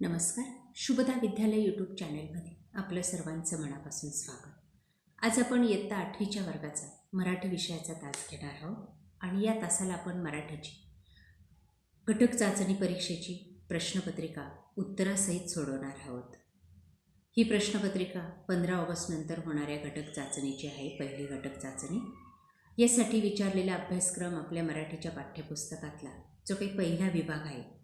नमस्कार. शुभदा विद्यालय यूट्यूब चॅनेलमध्ये आपलं सर्वांचं मनापासून स्वागत. आज आपण इयत्ता आठवीच्या वर्गाचा मराठी विषयाचा तास घेणार आहोत आणि या तासाला आपण मराठीची घटक चाचणी परीक्षेची प्रश्नपत्रिका उत्तरासहित सोडवणार आहोत. ही प्रश्नपत्रिका पंधरा ऑगस्टनंतर होणाऱ्या घटक चाचणीची आहे पहिली घटक चाचणी. यासाठी विचारलेला अभ्यासक्रम आपल्या मराठीच्या पाठ्यपुस्तकातला जो काही पहिला विभाग आहे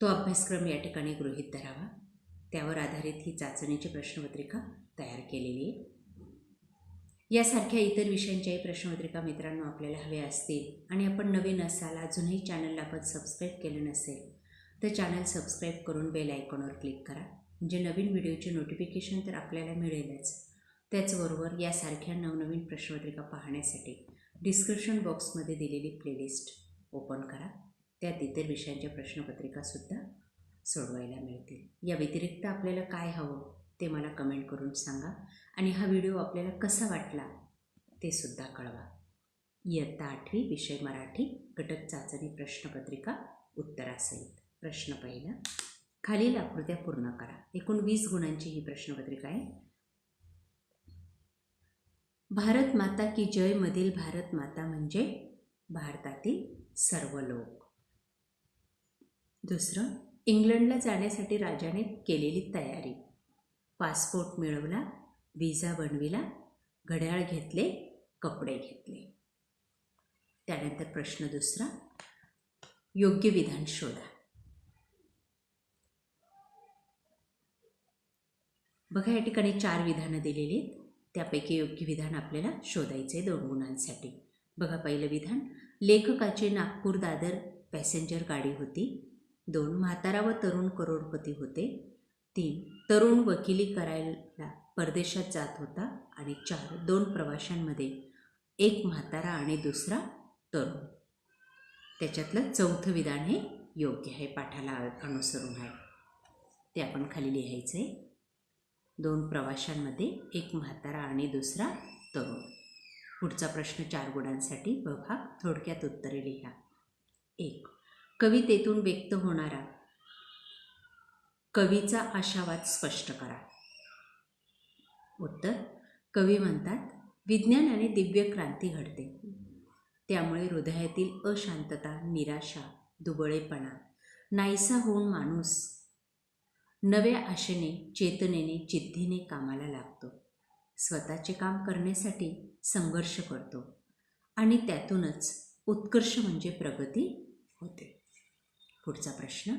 तो अभ्यासक्रम या ठिकाणी गृहीत धरावा. त्यावर आधारित ही चाचणीची प्रश्नपत्रिका तयार केलेली आहे. यासारख्या इतर विषयांच्याही प्रश्नपत्रिका मित्रांनो आपल्याला हव्या असतील आणि आपण नवीन असाल अजूनही चॅनलला आपण सबस्क्राईब केलं नसेल तर चॅनल सबस्क्राईब करून बेल आयकॉनवर क्लिक करा. म्हणजे नवीन व्हिडिओचे नोटिफिकेशन तर आपल्याला मिळेलच. त्याचबरोबर यासारख्या नवनवीन प्रश्नपत्रिका पाहण्यासाठी डिस्क्रिप्शन बॉक्समध्ये दिलेली प्लेलिस्ट ओपन करा. त्यात इतर विषयांच्या प्रश्नपत्रिकासुद्धा सोडवायला मिळतील. या व्यतिरिक्त आपल्याला काय हवं ते मला कमेंट करून सांगा आणि हा व्हिडिओ आपल्याला कसा वाटला ते सुद्धा कळवा. इयत्ता आठवी विषय मराठी घटक चाचणी प्रश्नपत्रिका उत्तरासहित. प्रश्न पहिला खालील आकृत्या पूर्ण करा. एकूण वीस गुणांची ही प्रश्नपत्रिका आहे. भारत माता की जय मधील भारत माता म्हणजे भारतातील सर्व लोक दुसरं इंग्लंडला जाण्यासाठी राजाने केलेली तयारी. पासपोर्ट मिळवला विजा बनविला घड्याळ घेतले कपडे घेतले. त्यानंतर प्रश्न दुसरा योग्य विधान शोधा. बघा या ठिकाणी चार विधानं दिलेली आहेत. त्यापैकी योग्य विधान आपल्याला शोधायचे दोन गुणांसाठी. बघा पहिलं विधान लेखकाचे नागपूर दादर पॅसेंजर गाडी होती. दोन म्हातारा व तरुण करोडपती होते. तीन तरुण वकिली करायला परदेशात जात होता आणि चार दोन प्रवाशांमध्ये एक म्हातारा आणि दुसरा तरुण. त्याच्यातलं चौथं विधान हे योग्य आहे पाठाला अनुसरून आहे. ते आपण खाली लिहायचं आहे दोन प्रवाशांमध्ये एक म्हातारा आणि दुसरा तरुण. पुढचा प्रश्न चार गुणांसाठी विभाग थोडक्यात उत्तरे लिहा. एक कवितेतून व्यक्त होणारा. कवीचा आशावाद स्पष्ट करा. उत्तर कवी म्हणतात विज्ञानाने दिव्य क्रांती घडते. त्यामुळे हृदयातील अशांतता निराशा दुबळेपणा नाहीसा होऊन माणूस नव्या आशेने चेतनेने जिद्दीने कामाला लागतो. स्वतःचे काम करण्यासाठी संघर्ष करतो आणि त्यातूनच उत्कर्ष म्हणजे प्रगती होते. पुढचा प्रश्न.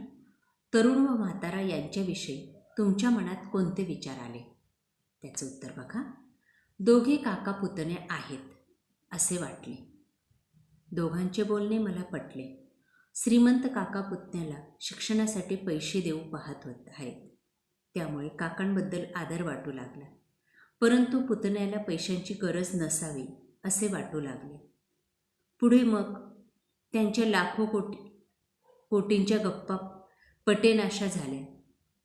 तरुण व म्हातारा यांच्याविषयी तुमच्या मनात कोणते विचार आले? त्याचं उत्तर बघा. दोघे काका पुतणे आहेत असे वाटले. दोघांचे बोलणे मला पटले. श्रीमंत काका पुतण्याला शिक्षणासाठी पैसे देऊ पाहत होत आहेत. त्यामुळे काकांबद्दल आदर वाटू लागला. परंतु पुतण्याला पैशांची गरज नसावी असे वाटू लागले. पुढे मग? त्यांच्या लाखो कोटी कोटींच्या गप्पा पटेनाशा झाल्या.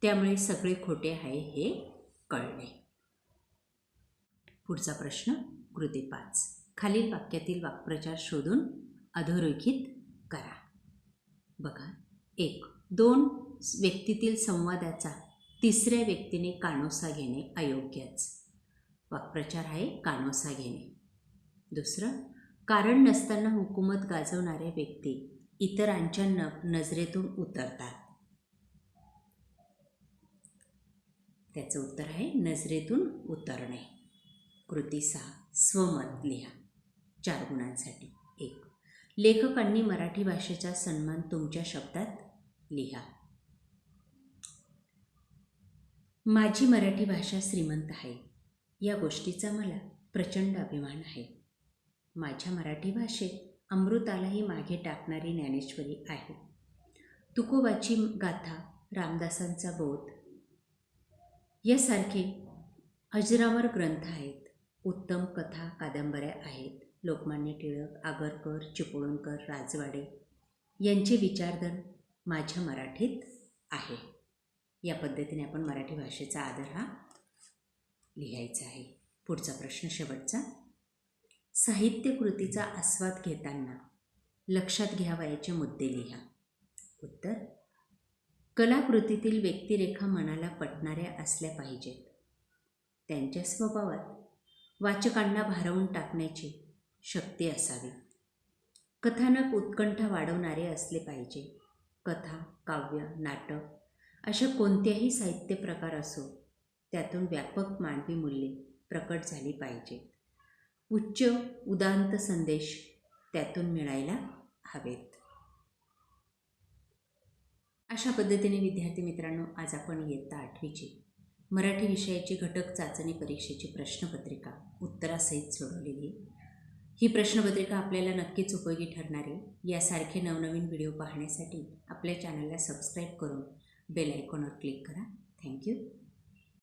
त्यामुळे सगळे खोटे आहे हे कळले. पुढचा प्रश्न कृती पाच. खालील वाक्यातील वाक्प्रचार शोधून अधोरेखित करा. बघा एक दोन व्यक्तीतील संवादाचा तिसऱ्या व्यक्तीने कानोसा घेणे अयोग्यच. वाक्प्रचार आहे कानोसा घेणे. दुसरं कारण नसताना हुकूमत गाजवणाऱ्या व्यक्ती इतरांच्या न नजरेतून उतरतात. त्याचं उत्तर आहे नजरेतून उतरणे. कृती सहा स्वमत लिहा. चार गुणांसाठी एक. लेखकांनी मराठी भाषेचा सन्मान तुमच्या शब्दात लिहा. माझी मराठी भाषा श्रीमंत आहे. या गोष्टीचा मला प्रचंड अभिमान आहे. माझ्या मराठी भाषेत अमृतालाही मागे टाकणारी ज्ञानेश्वरी आहे. तुकोबाची गाथा रामदासांचा बोध. यासारखे अजरामर ग्रंथ आहेत. उत्तम कथा कादंबऱ्या आहेत. लोकमान्य टिळक आगरकर चिपळूणकर राजवाडे यांचे विचारधन माझ्या मराठीत आहे. या पद्धतीने आपण मराठी भाषेचा आदर हा लिहायचा आहे. पुढचा प्रश्न शेवटचा. साहित्यकृतीचा आस्वाद घेताना लक्षात घ्यावयाचे मुद्दे लिहा. उत्तर कलाकृतीतील व्यक्तिरेखा मनाला पटणाऱ्या असल्या पाहिजेत. त्यांच्या स्वभावात वाचकांना भारावून टाकण्याची शक्ती असावी. कथानक उत्कंठा वाढवणारे असले पाहिजे. कथा काव्य नाटक अशा कोणत्याही साहित्य प्रकार असो त्यातून व्यापक मानवी मूल्ये प्रकट झाली पाहिजेत. उच्च उदांत संदेश त्यातून मिळायला हवेत. अशा पद्धतीने विद्यार्थी मित्रांनो आज आपण इयत्ता आठवीची मराठी विषयाची घटक चाचणी परीक्षेची प्रश्नपत्रिका उत्तरासहित सोडवलेली. ही प्रश्नपत्रिका आपल्याला नक्कीच उपयोगी ठरणार आहे. यासारखे नवनवीन व्हिडिओ पाहण्यासाठी आपल्या चॅनलला सबस्क्राईब करून बेल आयकॉनवर क्लिक करा. थँक्यू.